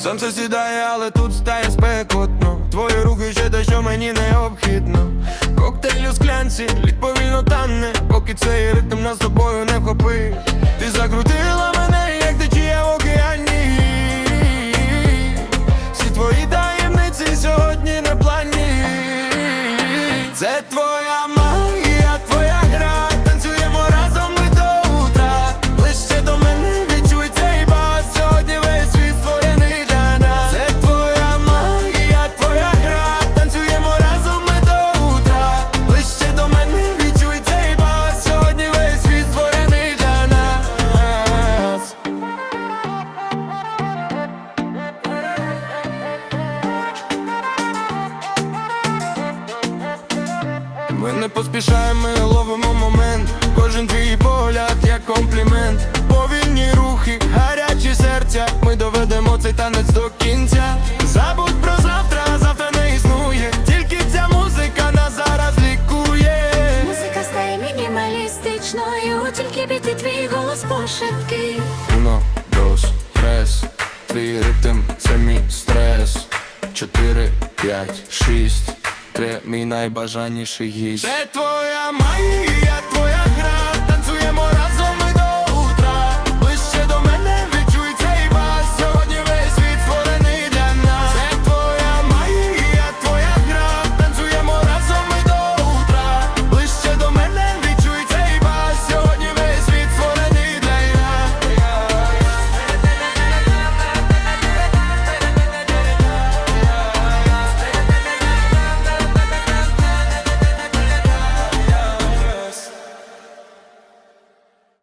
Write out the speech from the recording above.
Сонце сідає, але тут стає спекотно. Твої руки ще те, що мені необхідно. Коктейль у склянці, лід повільно тане Поки цей ритм нас тобою не вхопив. Ти закрутила мене, як течія в океані. Всі твої таємниці сьогодні не плані. Це твоя Ми не поспішаємо, ми ловимо момент. Кожен твій погляд як комплімент. Повільні рухи, гарячі серця. Ми доведемо цей танець до кінця. Забудь про завтра, завтра не існує. Тільки ця музика нас зараз лікує. Музика стає мінімалістичною, тільки біти твій голос пошепки. Уно, дос, трес Твій ритм, це мій стрес. Чотири, п'ять, шість Ти мій найбажаніший гість. Це твоя магія